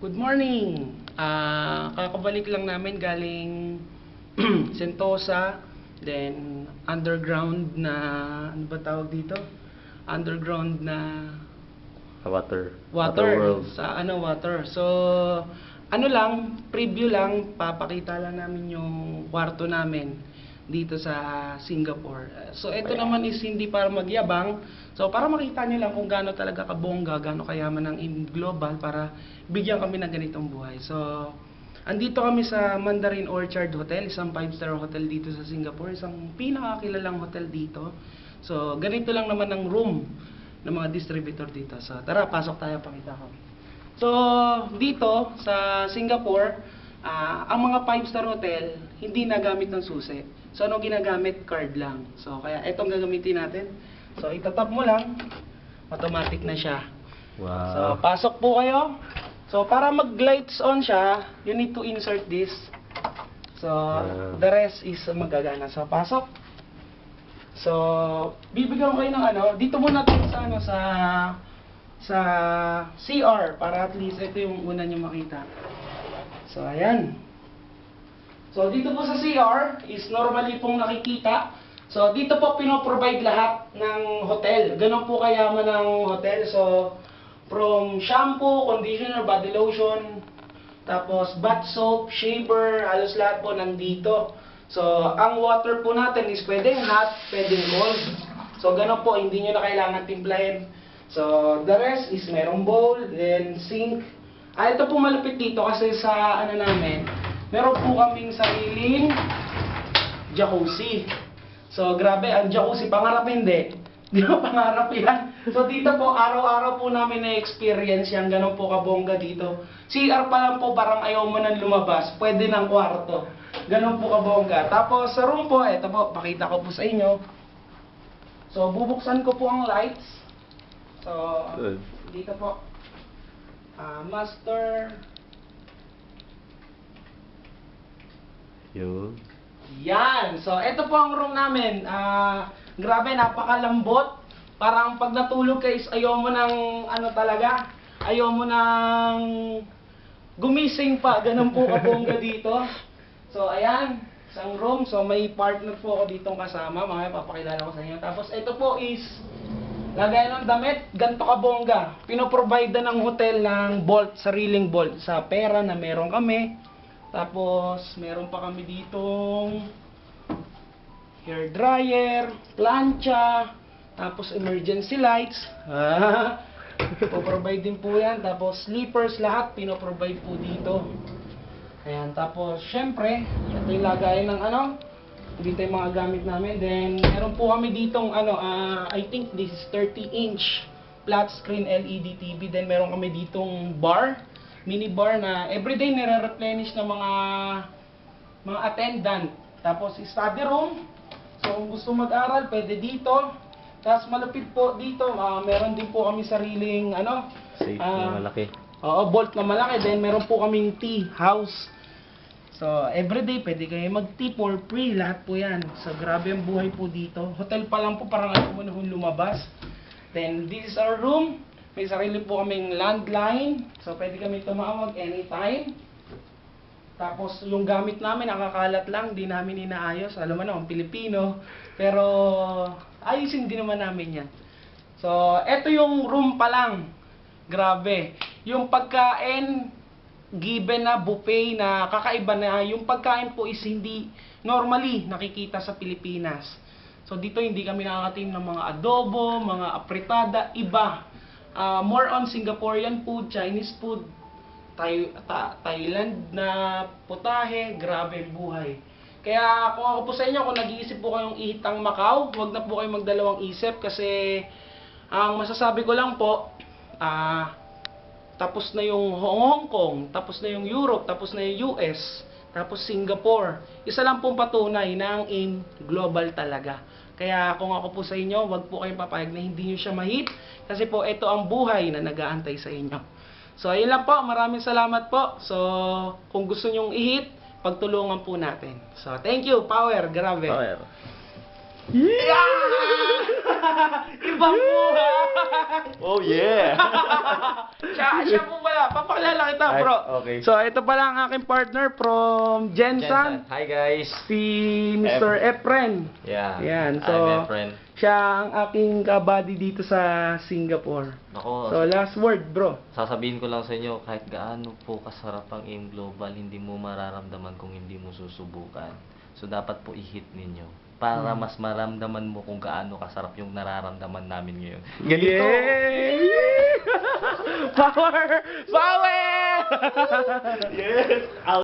Good morning! Ah, kakabalik lang namin galing Sentosa, then underground na, ano ba tawag dito? Underground na Water. water, world. sa ano water. So, ano lang, preview lang, papakita lang namin yung kwarto namin dito sa Singapore. So, ito naman is hindi para magyabang. So, para makita niyo lang kung gaano talaga kabongga, gaano kayaman ng in global para bigyan kami ng ganitong buhay. So, andito kami sa Mandarin Orchard Hotel, isang 5-star hotel dito sa Singapore, isang pinakakilalang hotel dito. So, ganito lang naman ang room ng mga distributor dito. So, tara, pasok tayo, pakita ko. So, dito sa Singapore, ah, ang mga 5-star hotel, hindi nagamit ng susi. So, ano ginagamit? Card lang. So, kaya itong gagamitin natin. So, itatap mo lang, automatic na siya. So, Wow. pasok po kayo. So, para mag-lights on siya, you need to insert this. So, Yeah. the rest is magagana. So, pasok. So, bibigyan ko kayo ng ano, dito muna tayo sa ano, sa sa CR para at least ito yung una niyo makita. So, ayan. So, dito po sa CR is normally pong nakikita. So, dito po pinoprovide lahat ng hotel. Ganon po kayaman ng hotel. So, from shampoo, conditioner, body lotion, tapos bath soap, shaver, halos lahat po nandito. So, ang water po natin is pwedeng hot, pwedeng cold. So, ganon po, hindi nyo na kailangan timplahin. So, the rest is merong bowl, then sink. Ah, ito po malapit dito kasi sa ano namin, meron po kaming sariling jacuzzi. So, grabe, ang jacuzzi, pangarap hindi. Di ba pangarap yan? So, dito po, araw-araw po namin na-experience yan. Ganun po kabongga dito. CR pa lang po, parang ayaw mo nang lumabas. Pwede ng kwarto. Ganun po kabongga. Tapos, sa room po, eto po, pakita ko po sa inyo. So, bubuksan ko po ang lights. So, dito po. Ah, master. Yun. Yan. So, ito po ang room namin. Ah, grabe, napakalambot. Parang pag natulog ka is ayaw mo ng ano talaga, ayaw mo ng gumising pa. Ganun po kabongga dito. So, ayan. Isang room. So, may partner po ako ditong kasama. Mamaya papakilala ko sa inyo. Tapos, ito po is lagay ng damit. Ganto kabongga. Pinoprovide na ng hotel ng bolt, sariling bolt. Sa pera na meron kami. Tapos, meron pa kami ditong hair dryer, plancha, tapos emergency lights. Ah, provide din po yan. Tapos, sleepers lahat, pinoprovide po dito. Ayan, tapos, syempre, ito yung lagayan ng ano, dito yung mga gamit namin. Then, meron po kami ditong, ano, ah, I think this is 30 inch flat screen LED TV. Then, meron kami ditong bar, mini bar na everyday nire-replenish ng mga mga attendant. Tapos, study room. So, kung gusto mag-aral, pwede dito. Tapos, malapit po dito, ah, meron din po kami sariling, ano, Safe Ah. na malaki. Oo, bolt na malaki. Then, meron po kaming tea house. So, everyday, pwede kayo mag-tea for free. Lahat po yan. So, grabe ang buhay po dito. Hotel pa lang po, parang ayaw mo na lumabas. Then, this is our room. May sarili po kaming landline. So, pwede kami tumawag anytime. Tapos, yung gamit namin, nakakalat lang. Di namin inaayos. Alam mo na, ang Pilipino. Pero, ayusin din naman namin yan. So, eto yung room pa lang. Grabe. Yung pagkain, given na buffet na kakaiba na, yung pagkain po is hindi normally nakikita sa Pilipinas. So dito hindi kami nakakatim ng mga adobo, mga apritada, iba. Ah, more on Singaporean food, Chinese food, Thai, ta- Thailand na putahe, grabe ang buhay. Kaya kung ako po sa inyo, kung nag-iisip po kayong ihitang Macau, huwag na po kayo magdalawang isip kasi ang masasabi ko lang po, ah, tapos na yung Hong Kong, tapos na yung Europe, tapos na yung US, tapos Singapore. Isa lang pong patunay na ang aim global talaga. Kaya kung ako po sa inyo, wag po kayong papayag na hindi nyo siya mahit kasi po ito ang buhay na nag-aantay sa inyo. So, ayun lang po. Maraming salamat po. So, kung gusto nyong i-hit, pagtulungan po natin. So, thank you. Power. Grabe. Power. Ibang buhay! Oh yeah! siya, siya po pala. Papakilala kita, Ay, bro. okay. So, ito pala ang aking partner from Jensan. Hi guys! Si Mr. Efren. Yeah. Yan, I'm so- Efren. Siya ang aking kabady dito sa Singapore. Ako, So, last word, bro. sasabihin ko lang sa inyo, kahit gaano po kasarap ang AIM Global, hindi mo mararamdaman kung hindi mo susubukan. So, dapat po i-hit ninyo para Hmm. mas maramdaman mo kung gaano kasarap yung nararamdaman namin ngayon. Ganito. Power! Power! Yes!